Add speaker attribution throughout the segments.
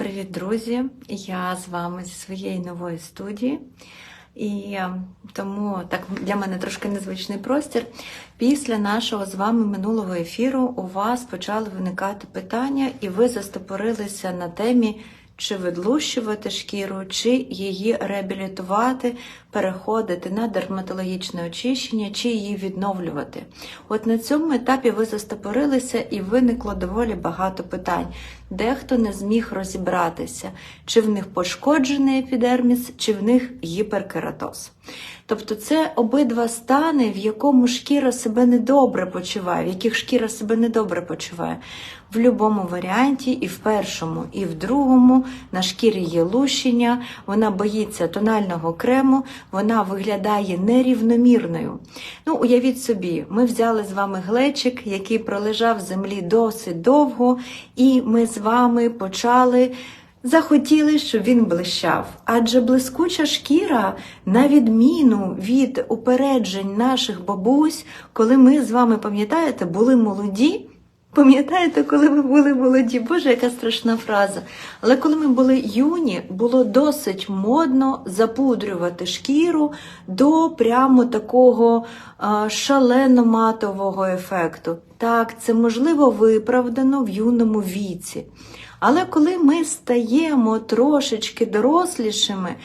Speaker 1: Привіт, друзі! Я з вами зі своєї нової студії. І е, тому так для мене трошки незвичний простір. Після нашого з вами минулого ефіру у вас почали виникати питання, і ви застопорилися на темі, чи відлущувати шкіру, чи її реабілітувати, переходити на дерматологічне очищення, чи її відновлювати. От на цьому етапі ви застопорилися і виникло доволі багато питань. Дехто не зміг розібратися, чи в них пошкоджений епідерміс, чи в них гіперкератоз. Тобто це обидва стани, в якому шкіра себе недобре почуває, в яких шкіра себе недобре почуває. В будь-якому варіанті, і в першому, і в другому на шкірі є лущення, вона боїться тонального крему, вона виглядає нерівномірною. Ну, уявіть собі, ми взяли з вами глечик, який пролежав в землі досить довго, і ми з вами почали. Захотіли, щоб він блищав, адже блискуча шкіра, на відміну від упереджень наших бабусь, коли ми з вами, пам'ятаєте, були молоді. Пам'ятаєте, коли ми були молоді? Боже, яка страшна фраза. Але коли ми були юні, було досить модно запудрювати шкіру до прямо такого шалено-матового ефекту. Так, це можливо виправдано в юному віці. Але коли ми стаємо трошечки дорослішими,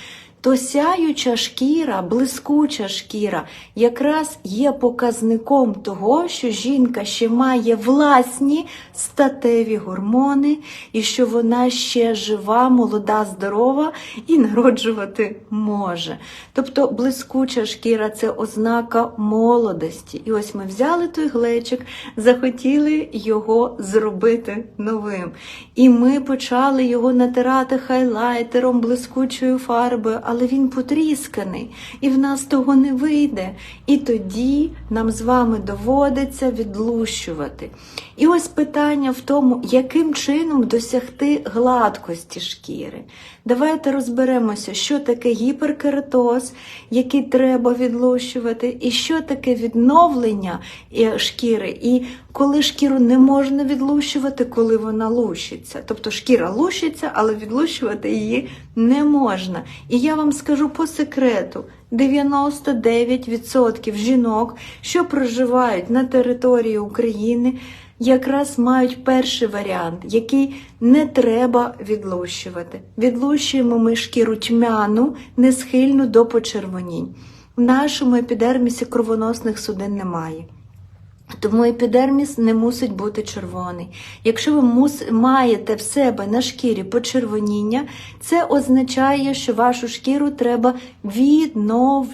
Speaker 1: то сяюча шкіра, блискуча шкіра, якраз є показником того, що жінка ще має власні статеві гормони, і що вона ще жива, молода, здорова і народжувати може. Тобто блискуча шкіра це ознака молодості. І ось ми взяли той глечик, захотіли його зробити новим. І ми почали його натирати хайлайтером, блискучою фарбою але він потрісканий, і в нас того не вийде. І тоді нам з вами доводиться відлущувати. І ось питання в тому, яким чином досягти гладкості шкіри. Давайте розберемося, що таке гіперкератоз, який треба відлущувати, і що таке відновлення е, шкіри, і коли шкіру не можна відлущувати, коли вона лущиться. Тобто шкіра лущиться, але відлущувати її не можна. І я вам скажу по секрету: 99% жінок, що проживають на території України, якраз мають перший варіант, який не треба відлущувати. Відлущуємо ми шкіру тьмяну, не схильну до почервонінь. В нашому епідермісі кровоносних судин немає. Тому епідерміс не мусить бути червоний. Якщо ви мус... маєте в себе на шкірі почервоніння, це означає, що вашу шкіру треба відновлювати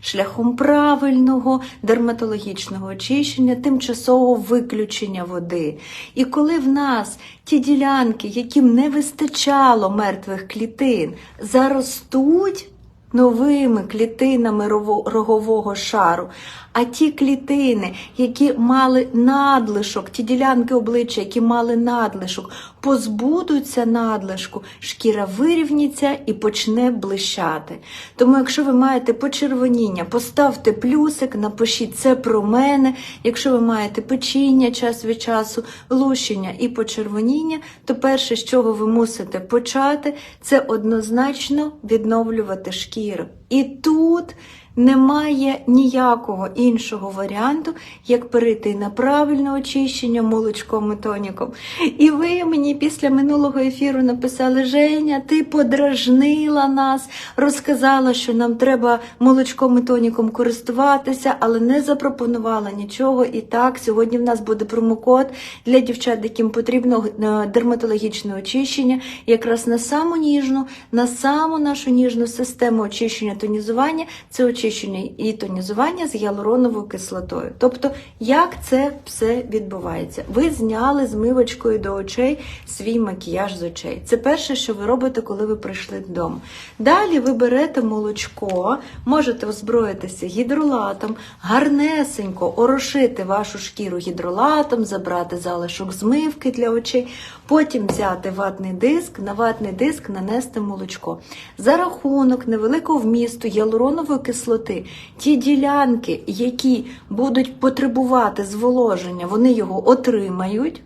Speaker 1: шляхом правильного дерматологічного очищення, тимчасового виключення води. І коли в нас ті ділянки, яким не вистачало мертвих клітин, заростуть новими клітинами рогового шару, а ті клітини, які мали надлишок, ті ділянки обличчя, які мали надлишок, позбудуться надлишку, шкіра вирівніться і почне блищати. Тому, якщо ви маєте почервоніння, поставте плюсик, напишіть це про мене. Якщо ви маєте печіння час від часу, лущення і почервоніння, то перше, з чого ви мусите почати, це однозначно відновлювати шкіру. І тут немає ніякого іншого варіанту, як перейти на правильне очищення молочком і тоніком. І ви мені після минулого ефіру написали: Женя, ти подражнила нас, розказала, що нам треба молочком і тоніком користуватися, але не запропонувала нічого. І так, сьогодні в нас буде промокод для дівчат, яким потрібно е, дерматологічне очищення, якраз на саму ніжну, на саму нашу ніжну систему очищення тонізування. Це очищення очищення і тонізування з гіалуроновою кислотою. Тобто, як це все відбувається? Ви зняли змивочкою до очей свій макіяж з очей. Це перше, що ви робите, коли ви прийшли додому. Далі ви берете молочко, можете озброїтися гідролатом, гарнесенько орошити вашу шкіру гідролатом, забрати залишок змивки для очей, потім взяти ватний диск, на ватний диск нанести молочко. За рахунок невеликого вмісту гіалуронової кислоти кислоти. Ті ділянки, які будуть потребувати зволоження, вони його отримають.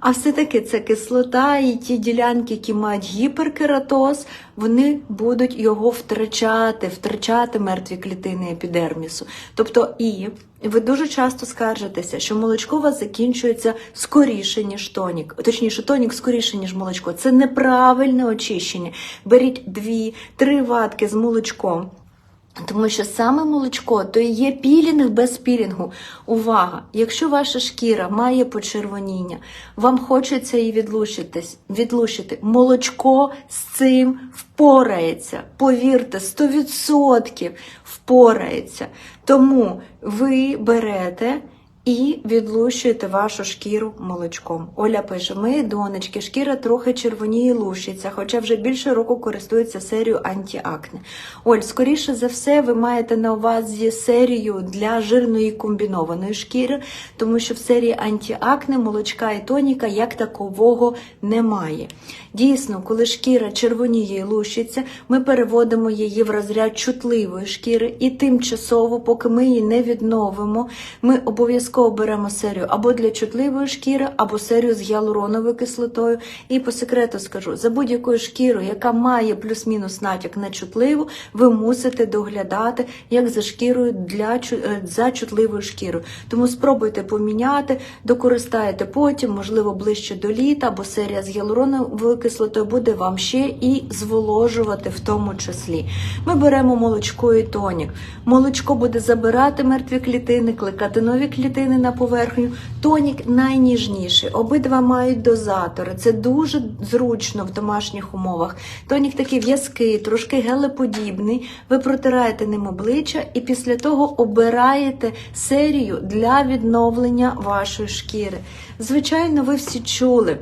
Speaker 1: А все-таки це кислота і ті ділянки, які мають гіперкератоз, вони будуть його втрачати, втрачати мертві клітини епідермісу. Тобто і ви дуже часто скаржитеся, що молочко у вас закінчується скоріше, ніж тонік. Точніше, тонік скоріше, ніж молочко. Це неправильне очищення. Беріть дві-три ватки з молочком. Тому що саме молочко то і є пілінг без пілінгу. Увага! Якщо ваша шкіра має почервоніння, вам хочеться її відлучити. Молочко з цим впорається. Повірте, 100% впорається. Тому ви берете. І відлущуєте вашу шкіру молочком. Оля пише: моєї донечки, шкіра трохи червоніє лущиться, хоча вже більше року користується серією антіакне. Оль, скоріше за все, ви маєте на увазі серію для жирної комбінованої шкіри, тому що в серії антіакне молочка і тоніка як такового немає. Дійсно, коли шкіра червоніє і лущиться, ми переводимо її в розряд чутливої шкіри, і тимчасово, поки ми її не відновимо, ми обов'язково беремо серію або для чутливої шкіри, або серію з гіалуроновою кислотою. І по секрету скажу, за будь-якою шкірою, яка має плюс-мінус натяк на чутливу, ви мусите доглядати як за шкірою для е, за чутливою шкірою. Тому спробуйте поміняти, докористаєте потім, можливо, ближче до літа, бо серія з гіалуроновою кислотою буде вам ще і зволожувати в тому числі. Ми беремо молочко і тонік. Молочко буде забирати мертві клітини, кликати нові клітини на поверхню. Тонік найніжніший. Обидва мають дозатори. Це дуже зручно в домашніх умовах. Тонік такий в'язкий, трошки гелеподібний. Ви протираєте ним обличчя і після того обираєте серію для відновлення вашої шкіри. Звичайно, ви всі чули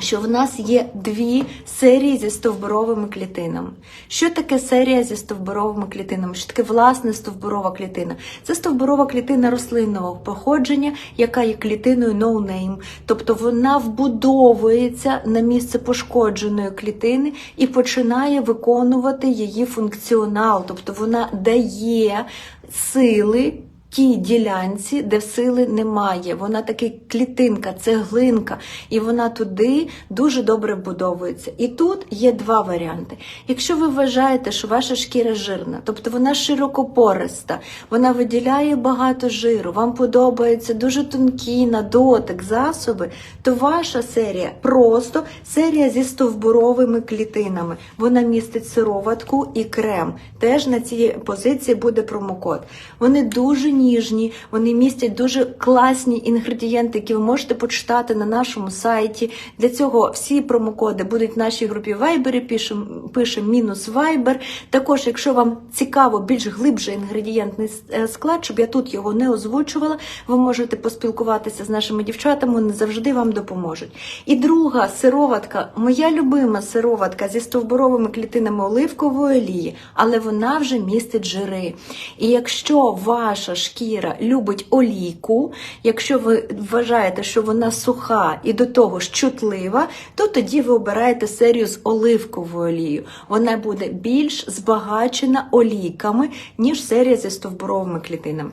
Speaker 1: що в нас є дві серії зі стовбуровими клітинами. Що таке серія зі стовбуровими клітинами? Що таке власне стовбурова клітина? Це стовбурова клітина рослинного походження, яка є клітиною no name. Тобто вона вбудовується на місце пошкодженої клітини і починає виконувати її функціонал. Тобто вона дає сили тій ділянці, де сили немає. Вона таки клітинка, цеглинка, і вона туди дуже добре вбудовується. І тут є два варіанти. Якщо ви вважаєте, що ваша шкіра жирна, тобто вона широкопориста, вона виділяє багато жиру, вам подобаються дуже тонкі на дотик засоби, то ваша серія просто серія зі стовбуровими клітинами. Вона містить сироватку і крем. Теж на цій позиції буде промокод. Вони дуже ніжні, вони містять дуже класні інгредієнти, які ви можете почитати на нашому сайті. Для цього всі промокоди будуть в нашій групі Viber, пишемо пишем мінус Viber. Також, якщо вам цікаво більш глибше інгредієнтний е, склад, щоб я тут його не озвучувала, ви можете поспілкуватися з нашими дівчатами, вони завжди вам допоможуть. І друга сироватка, моя любима сироватка зі стовбуровими клітинами оливкової олії, але вона вже містить жири. І якщо ваша шкіра любить олійку, якщо ви вважаєте, що вона суха і до того ж чутлива, то тоді ви обираєте серію з оливковою олією. Вона буде більш збагачена олійками, ніж серія зі стовбуровими клітинами.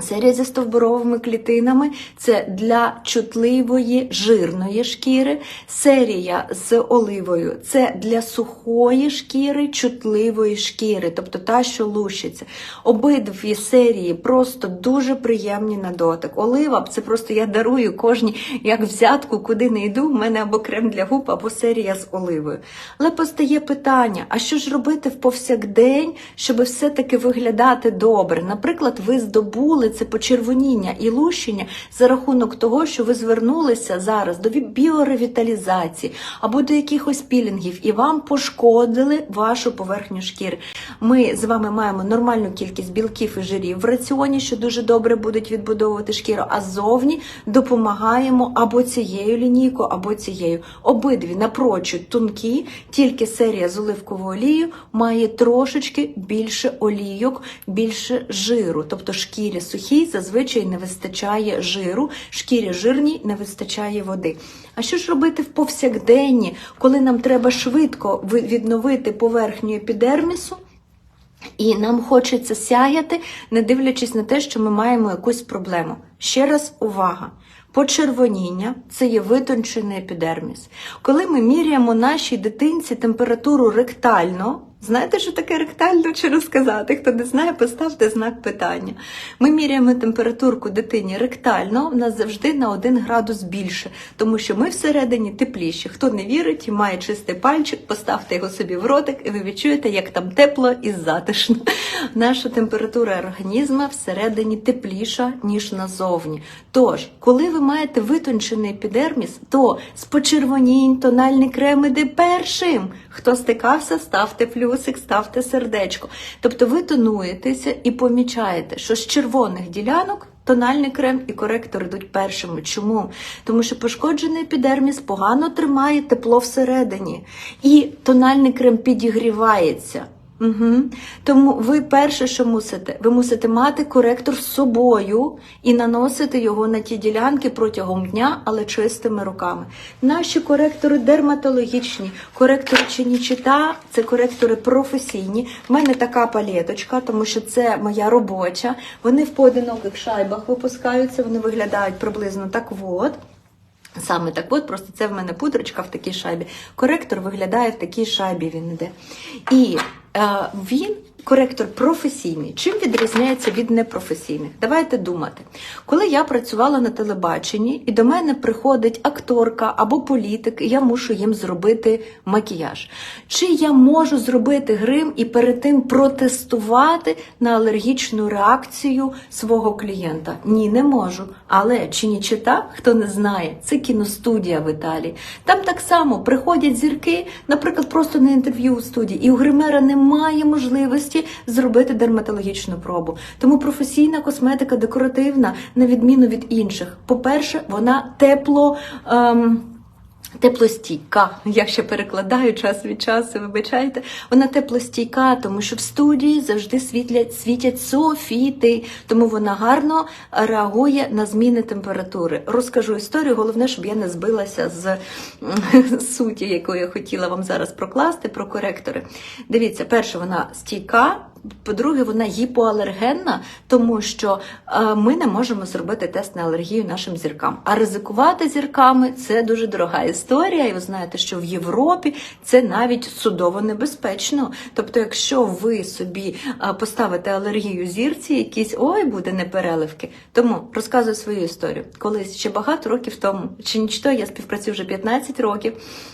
Speaker 1: Серія зі стовбуровими клітинами це для чутливої жирної шкіри. Серія з оливою це для сухої шкіри, чутливої шкіри, тобто та, що лущиться. Обидві серії просто дуже приємні на дотик. Олива це просто я дарую кожній як взятку, куди не йду. в мене або крем для губ, або серія з оливою. Але постає питання: а що ж робити в повсякдень, щоб все-таки виглядати добре? Наприклад, ви здобули це почервоніння і лущення за рахунок того, що ви звернулися зараз до біоревіталізації або до якихось пілінгів, і вам пошкодили вашу поверхню шкіри. Ми з вами маємо нормальну кількість білків і жирів в раціоні, що дуже добре будуть відбудовувати шкіру, а ззовні допомагаємо або цією лінійкою, або цією. Обидві напрочуд тонкі, тільки серія з оливковою олією має трошечки більше олійок, більше жиру, тобто шкірі сухій зазвичай не вистачає жиру, шкірі жирній не вистачає води. А що ж робити в повсякденні, коли нам треба швидко відновити поверхню епідермісу? І нам хочеться сяяти, не дивлячись на те, що ми маємо якусь проблему. Ще раз увага. почервоніння це є витончений епідерміс. Коли ми міряємо нашій дитинці температуру ректально, знаєте, що таке ректально чи розказати? Хто не знає, поставте знак питання. Ми міряємо температурку дитині ректально, в нас завжди на 1 градус більше, тому що ми всередині тепліші. Хто не вірить і має чистий пальчик, поставте його собі в ротик, і ви відчуєте, як там тепло і затишно. Наша температура організму всередині тепліша, ніж назовні. Тож, коли ви маєте витончений епідерміс, то з почервонінь тональний крем іде першим. Хто стикався, ставте плюсик, ставте сердечко. Тобто ви тонуєтеся і помічаєте, що з червоних ділянок тональний крем і коректор йдуть першими. Чому? Тому що пошкоджений епідерміс погано тримає тепло всередині, і тональний крем підігрівається. Угу. Тому ви перше, що мусите, ви мусите мати коректор з собою і наносити його на ті ділянки протягом дня, але чистими руками. Наші коректори дерматологічні, коректори чинічита, це коректори професійні. У мене така палеточка, тому що це моя робоча. Вони в поодиноких шайбах випускаються, вони виглядають приблизно так от. Саме так от, просто це в мене пудрочка в такій шайбі. Коректор виглядає в такій шайбі, він іде. І е, він, коректор професійний. Чим відрізняється від непрофесійних? Давайте думати. Коли я працювала на телебаченні, і до мене приходить акторка або політик, і я мушу їм зробити макіяж. Чи я можу зробити грим і перед тим протестувати на алергічну реакцію свого клієнта? Ні, не можу. Але чи не чита, хто не знає, це кіностудія в Італії. Там так само приходять зірки, наприклад, просто на інтерв'ю у студії, і у гримера немає можливості зробити дерматологічну пробу. Тому професійна косметика декоративна, на відміну від інших. По-перше, вона тепло. Ем, Теплостійка, я ще перекладаю час від часу, вибачайте. Вона теплостійка, тому що в студії завжди світлять, світять софіти, тому вона гарно реагує на зміни температури. Розкажу історію, головне, щоб я не збилася з, суті, яку я хотіла вам зараз прокласти про коректори. Дивіться, перше, вона стійка. По-друге, вона гіпоалергенна, тому що е, ми не можемо зробити тест на алергію нашим зіркам. А ризикувати зірками це дуже дорога історія. І ви знаєте, що в Європі це навіть судово небезпечно. Тобто, якщо ви собі е, поставите алергію зірці, якісь ой, буде непереливки. Тому розказую свою історію. Колись ще багато років тому, чи нічто, я співпрацюю вже 15 років.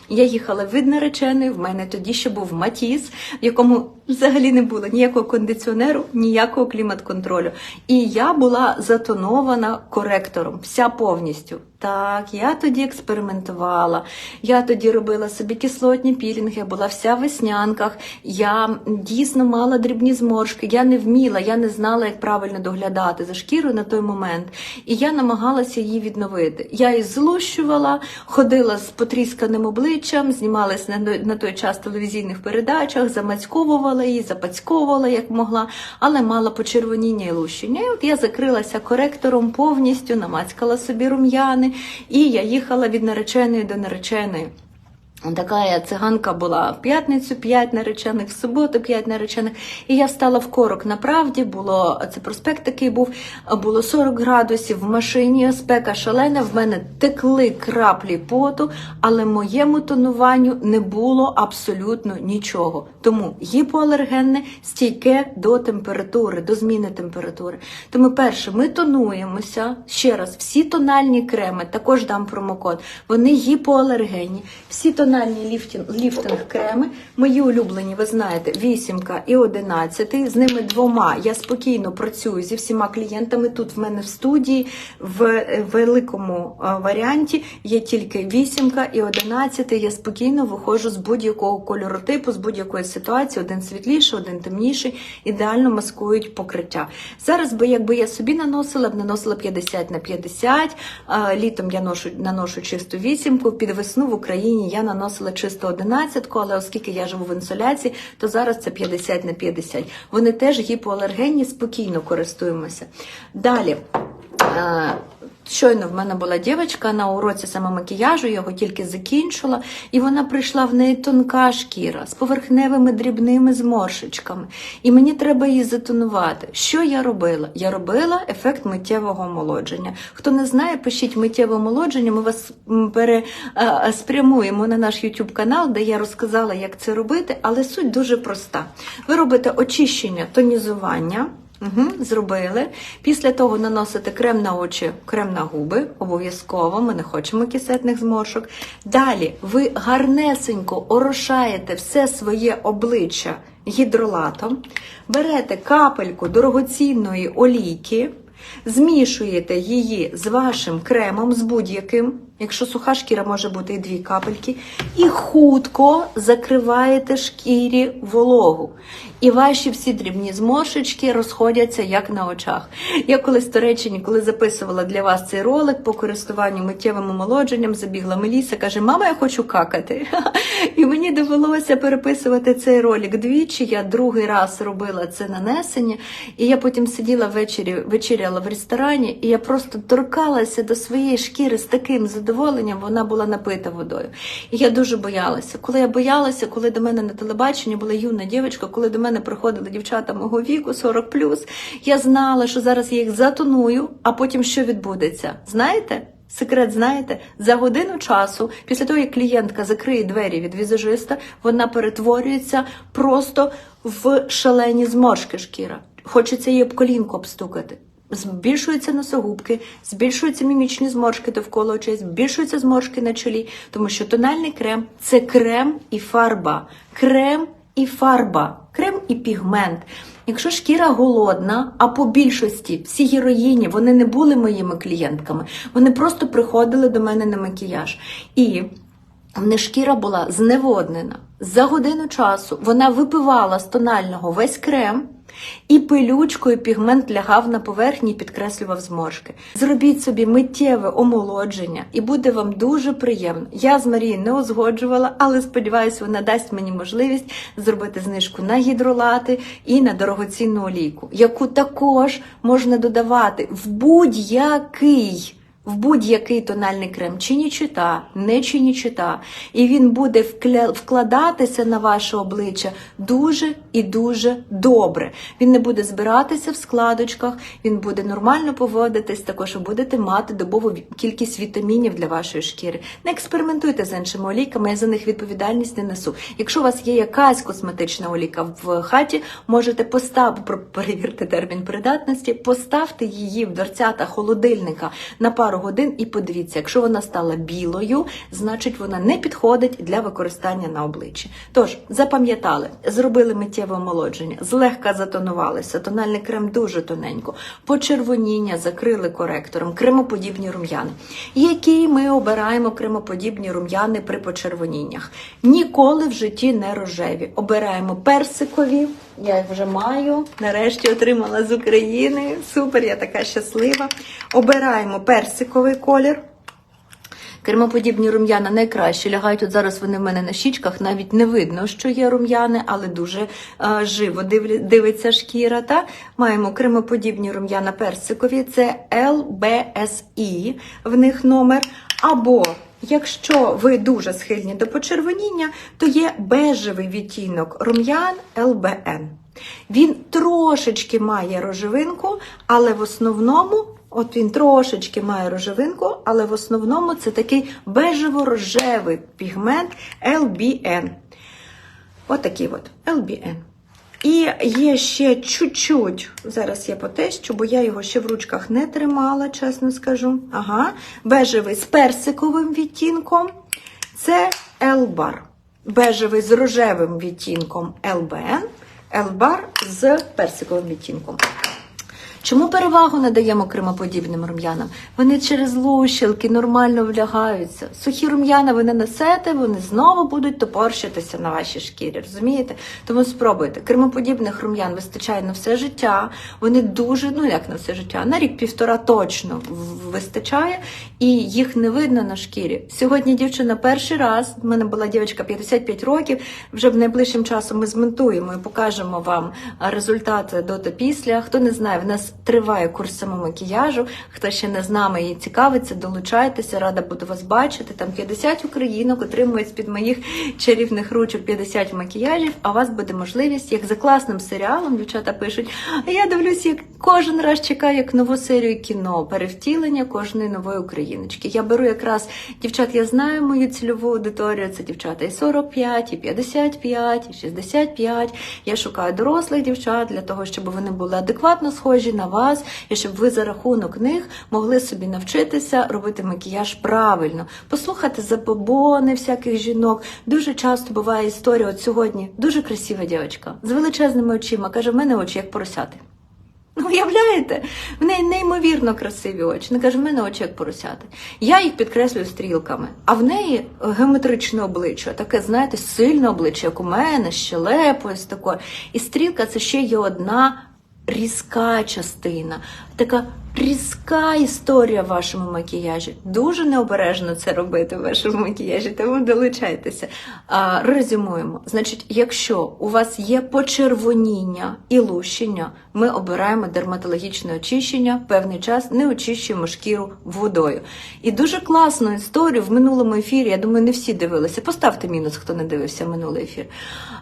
Speaker 1: Я їхала від нареченої. В мене тоді ще був Матіс, в якому взагалі не було ніякого кондиціонеру, ніякого клімат-контролю. І я була затонована коректором, вся повністю. Так, я тоді експериментувала, я тоді робила собі кислотні пілінги, була вся в веснянках, я дійсно мала дрібні зморшки, я не вміла, я не знала, як правильно доглядати за шкірою на той момент. І я намагалася її відновити. Я її злущувала, ходила з потрісканим обличчям, знімалась на, на той час в телевізійних передачах, замацьковувала її, запацьковувала як могла, але мала почервоніння і лущення. І от я закрилася коректором повністю, намацькала собі рум'яни. І я їхала від нареченої до нареченої. Така циганка була в п'ятницю, п'ять наречених, в суботу п'ять наречених. І я встала в корок. Направді було це проспект такий був, було 40 градусів в машині, спека шалена. В мене текли краплі поту, але моєму тонуванню не було абсолютно нічого. Тому гіпоалергенне стійке до температури, до зміни температури. Тому, перше, ми тонуємося ще раз. Всі тональні креми, також дам промокод. Вони гіпоалергенні. Всі тональні ліфтинг, ліфтинг креми, мої улюблені, ви знаєте, вісімка і одинадцятий. З ними двома я спокійно працюю зі всіма клієнтами. Тут в мене в студії в великому е, варіанті є тільки вісімка і одинадцятий. Я спокійно виходжу з будь-якого кольору типу, з будь-якої ситуації. Один світліший, один темніший, ідеально маскують покриття. Зараз би якби я собі наносила, б наносила 50 на 50. е, Літом я ношу наношу чисту вісімку. Під весну в Україні я наносила чисто одинадцятку, але оскільки я живу в інсоляції, то зараз це 50 на 50. Вони теж гіпоалергенні, спокійно користуємося. Далі. Щойно в мене була дівчинка на уроці самомакіяжу, я його тільки закінчила, і вона прийшла в неї тонка шкіра з поверхневими дрібними зморшечками. І мені треба її затонувати. Що я робила? Я робила ефект миттєвого омолодження. Хто не знає, пишіть миттєве омолодження. Ми вас м, пере, а, а, спрямуємо на наш YouTube канал, де я розказала, як це робити, але суть дуже проста. Ви робите очищення, тонізування. Угу, зробили. Після того наносите крем на очі, крем на губи, обов'язково, ми не хочемо кисетних зморшок. Далі ви гарнесенько орошаєте все своє обличчя гідролатом, берете капельку дорогоцінної олійки, змішуєте її з вашим кремом, з будь-яким. Якщо суха шкіра, може бути і дві капельки, і хутко закриваєте шкірі вологу. І ваші всі дрібні зморшечки розходяться як на очах. Я колись в Туреччині, коли записувала для вас цей ролик по користуванню миттєвим омолодженням, забігла Меліса, каже: Мама, я хочу какати. І мені довелося переписувати цей ролик двічі. Я другий раз робила це нанесення, і я потім сиділа ввечері, вечеряла в ресторані, і я просто торкалася до своєї шкіри з таким задоволенням. Вона була напита водою. І я дуже боялася. Коли я боялася, коли до мене на телебаченні була юна дівчинка, коли до мене приходили дівчата мого віку, 40+, я знала, що зараз я їх затоную, а потім що відбудеться? Знаєте? Секрет, знаєте, за годину часу, після того, як клієнтка закриє двері від візажиста, вона перетворюється просто в шалені зморшки шкіра. Хочеться її об колінку обстукати. Збільшуються носогубки, збільшуються мімічні зморшки довкола очей, збільшуються зморшки на чолі, тому що тональний крем це крем і фарба. Крем і фарба, крем і пігмент. Якщо шкіра голодна, а по більшості всі героїні вони не були моїми клієнтками, вони просто приходили до мене на макіяж. І в них шкіра була зневоднена. За годину часу вона випивала з тонального весь крем. І пилючкою пігмент лягав на поверхні і підкреслював зморшки. Зробіть собі миттєве омолодження, і буде вам дуже приємно. Я з Марією не узгоджувала, але сподіваюся, вона дасть мені можливість зробити знижку на гідролати і на дорогоцінну олійку, яку також можна додавати в будь-який. В будь-який тональний крем, чи нічита, не чи нічита, і він буде вкладатися на ваше обличчя дуже і дуже добре. Він не буде збиратися в складочках, він буде нормально поводитись, також ви будете мати добову кількість вітамінів для вашої шкіри. Не експериментуйте з іншими олійками, я за них відповідальність не несу. Якщо у вас є якась косметична олійка в хаті, можете поставити, перевірте термін придатності, поставте її в дверцята холодильника на пару годин і подивіться, якщо вона стала білою, значить вона не підходить для використання на обличчі. Тож, запам'ятали, зробили миттєве омолодження, злегка затонувалися, тональний крем дуже тоненько, почервоніння закрили коректором, кремоподібні рум'яни. Які ми обираємо кремоподібні рум'яни при почервоніннях? Ніколи в житті не рожеві. Обираємо персикові. Я їх вже маю. Нарешті отримала з України. Супер, я така щаслива. Обираємо персиковий колір. Кремоподібні рум'яна найкраще лягають. От зараз вони в мене на щічках. Навіть не видно, що є рум'яни, але дуже е, живо дивиться шкіра. Та маємо кремоподібні рум'яна персикові. Це LBSI, в них номер. Або Якщо ви дуже схильні до почервоніння, то є бежевий відтінок рум'ян LBN. Він трошечки має рожевинку, але в основному, от він трошечки має рожевинку, але в основному це такий бежево-рожевий пігмент LBN. Отакий от LBN. І є ще чуть-чуть, зараз я потещу, бо я його ще в ручках не тримала, чесно скажу. Ага, бежевий з персиковим відтінком. Це L-бар. Бежевий з рожевим відтінком LBN, L-бар з персиковим відтінком. Чому перевагу надаємо кремоподібним рум'янам? Вони через лущилки нормально влягаються. Сухі рум'яна ви не несете, вони знову будуть топорщитися на вашій шкірі. Розумієте? Тому спробуйте. Кремоподібних рум'ян вистачає на все життя. Вони дуже, ну як на все життя, на рік-півтора точно вистачає, і їх не видно на шкірі. Сьогодні дівчина перший раз. в мене була дівчинка 55 років. Вже в найближчим часом ми змонтуємо і покажемо вам результати до та після. Хто не знає, в нас триває курс самомакіяжу. Хто ще не з нами і цікавиться, долучайтеся, рада буду вас бачити. Там 50 українок отримують з-під моїх чарівних ручок 50 макіяжів, а у вас буде можливість, як за класним серіалом, дівчата пишуть. Я дивлюсь, як кожен раз чекаю як нову серію кіно, перевтілення кожної нової україночки. Я беру якраз дівчат, я знаю мою цільову аудиторію. Це дівчата і 45, і 55, і 65. Я шукаю дорослих дівчат для того, щоб вони були адекватно схожі на вас, і щоб ви за рахунок них могли собі навчитися робити макіяж правильно, послухати забобони всяких жінок. Дуже часто буває історія. От сьогодні дуже красива дівчинка з величезними очима. каже: в мене очі як поросяти. Ну, уявляєте? В неї неймовірно красиві очі. Вона каже, в мене очі як поросяти. Я їх підкреслюю стрілками, а в неї геометричне обличчя, таке, знаєте, сильне обличчя, як у мене, щелепо, ось таке. І стрілка це ще є одна різка частина, така різка історія в вашому макіяжі. Дуже необережно це робити в вашому макіяжі, тому долучайтеся. А, резюмуємо. Значить, якщо у вас є почервоніння і лущення, ми обираємо дерматологічне очищення, певний час не очищуємо шкіру водою. І дуже класну історію в минулому ефірі, я думаю, не всі дивилися. Поставте мінус, хто не дивився минулий ефір.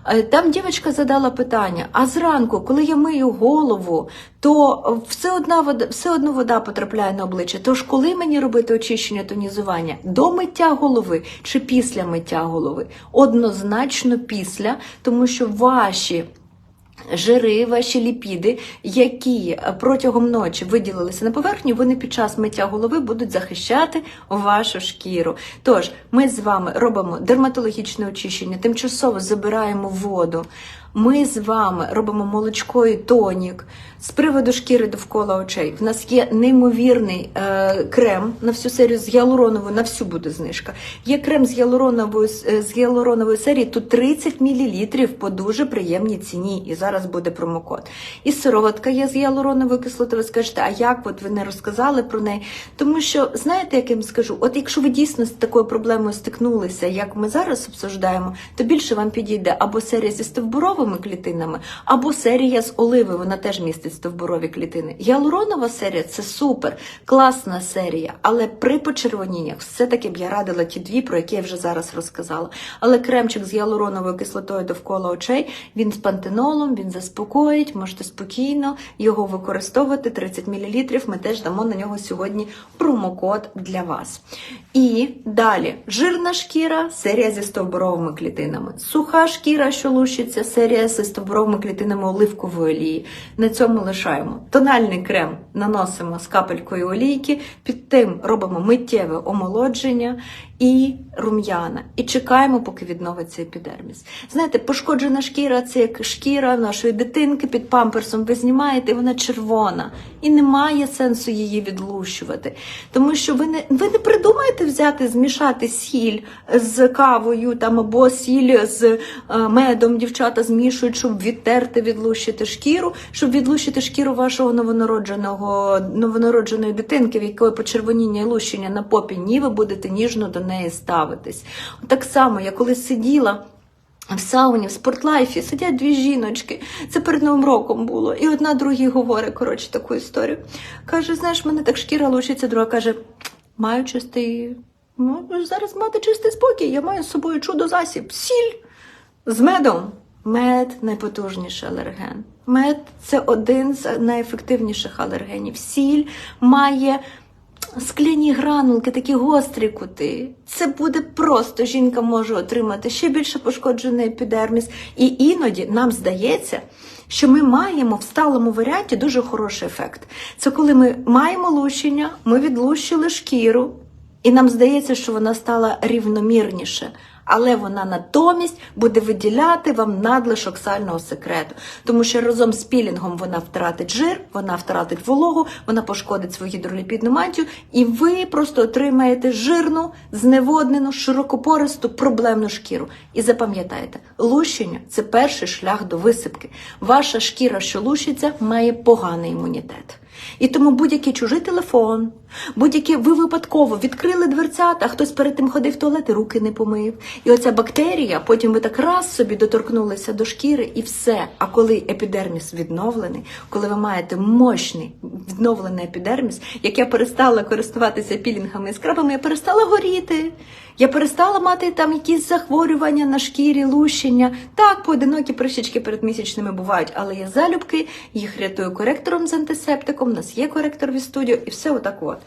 Speaker 1: Е, Там дівчинка задала питання: а зранку, коли я мию голову, то все одна вода, все одно вода потрапляє на обличчя. Тож, коли мені робити очищення тонізування? До миття голови чи після миття голови? Однозначно після, тому що ваші. Жири, ваші ліпіди, які протягом ночі виділилися на поверхню, вони під час миття голови будуть захищати вашу шкіру. Тож ми з вами робимо дерматологічне очищення, тимчасово забираємо воду. Ми з вами робимо молочко і тонік з приводу шкіри довкола очей. В нас є неймовірний е, крем на всю серію з гіалуроновою, на всю буде знижка. Є крем з гіалуронової, е, з гіалуронової серії, тут 30 мл по дуже приємній ціні. І зараз буде промокод. І сироватка є з гіалуроновою кислотою. Ви скажете, а як от ви не розказали про неї? Тому що, знаєте, як я вам скажу, от якщо ви дійсно з такою проблемою стикнулися, як ми зараз обсуждаємо, то більше вам підійде або серія зі стовбуровими клітинами, або серія з оливи, вона теж містить стовбурові клітини. Гіалуронова серія це супер, класна серія, але при почервоніннях все-таки б я радила ті дві, про які я вже зараз розказала. Але кремчик з гіалуроновою кислотою довкола очей, він з пантенолом, він заспокоїть, можете спокійно його використовувати. 30 мл. Ми теж дамо на нього сьогодні промокод для вас. І далі жирна шкіра, серія зі стовбуровими клітинами. Суха шкіра, що лущиться, серія зі стовбуровими клітинами оливкової олії. На цьому лишаємо. Тональний крем наносимо з капелькою олійки, під тим робимо миттєве омолодження і рум'яна. І чекаємо, поки відновиться епідерміс. Знаєте, пошкоджена шкіра це як шкіра нашої дитинки під памперсом. Ви знімаєте, і вона червона. І немає сенсу її відлущувати. Тому що ви не, ви не придумаєте взяти, змішати сіль з кавою там, або сіль з е, медом, дівчата змішують, щоб відтерти, відлущити шкіру, щоб відлущити шкіру вашого новонародженого, новонародженої дитинки, в якої почервоніння і лущення на попі, ні, ви будете ніжно до неї ставитись. Так само, я коли сиділа. В сауні, в спортлайфі сидять дві жіночки. Це перед новим роком було. І одна другій говорить, коротше, таку історію. Каже: знаєш, мене так шкіра лучиться, друга каже: маю чистий. Ну, зараз мати чистий спокій, я маю з собою чудо засіб, сіль з медом. Мед найпотужніший алерген. Мед це один з найефективніших алергенів. Сіль має скляні гранулки, такі гострі кути. Це буде просто жінка може отримати ще більше пошкоджений епідерміс. І іноді нам здається, що ми маємо в сталому варіанті дуже хороший ефект. Це коли ми маємо лущення, ми відлущили шкіру, і нам здається, що вона стала рівномірніше. Але вона натомість буде виділяти вам надлишок сального секрету, тому що разом з пілінгом вона втратить жир, вона втратить вологу, вона пошкодить свою гідроліпідну мантію, і ви просто отримаєте жирну, зневоднену, широкопористу, проблемну шкіру. І запам'ятайте, лущення це перший шлях до висипки. Ваша шкіра, що лущиться, має поганий імунітет. І тому будь-який чужий телефон, будь-який ви випадково відкрили дверцята, хтось перед тим ходив в туалет і руки не помив. І оця бактерія, потім ви так раз собі доторкнулися до шкіри і все. А коли епідерміс відновлений, коли ви маєте мощний відновлений епідерміс, як я перестала користуватися пілінгами і скрабами, я перестала горіти. Я перестала мати там якісь захворювання на шкірі, лущення. Так, поодинокі прищички передмісячними бувають, але я залюбки їх рятую коректором з антисептиком. У нас є коректор від студіо, і все отак от.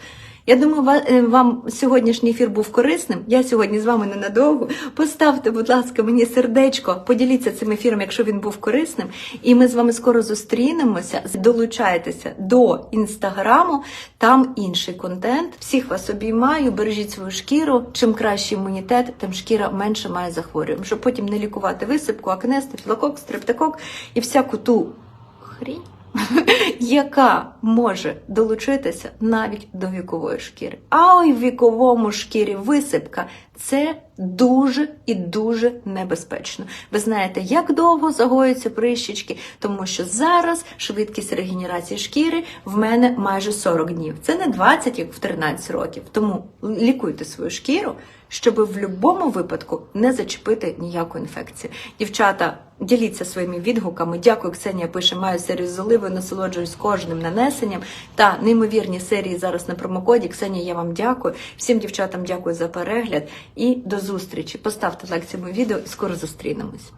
Speaker 1: Я думаю, е, вам сьогоднішній ефір був корисним. Я сьогодні з вами ненадовго. Поставте, будь ласка, мені сердечко, поділіться цим ефіром, якщо він був корисним. І ми з вами скоро зустрінемося. Долучайтеся до інстаграму, там інший контент. Всіх вас обіймаю, бережіть свою шкіру. Чим кращий імунітет, тим шкіра менше має захворювань, щоб потім не лікувати висипку, акне, стафілокок, стрептокок і всяку ту хрінь яка може долучитися навіть до вікової шкіри. А в віковому шкірі висипка це дуже і дуже небезпечно. Ви знаєте, як довго загоюються прищічки, тому що зараз швидкість регенерації шкіри в мене майже 40 днів. Це не 20, як в 13 років. Тому лікуйте свою шкіру, щоб в будь-якому випадку не зачепити ніяку інфекцію. Дівчата, діліться своїми відгуками. Дякую, Ксенія пише, маю серію з оливою, насолоджуюсь кожним нанесенням та неймовірні серії зараз на промокоді. Ксенія, я вам дякую. Всім дівчатам дякую за перегляд і до зустрічі. Поставте лайк цьому відео і скоро зустрінемось.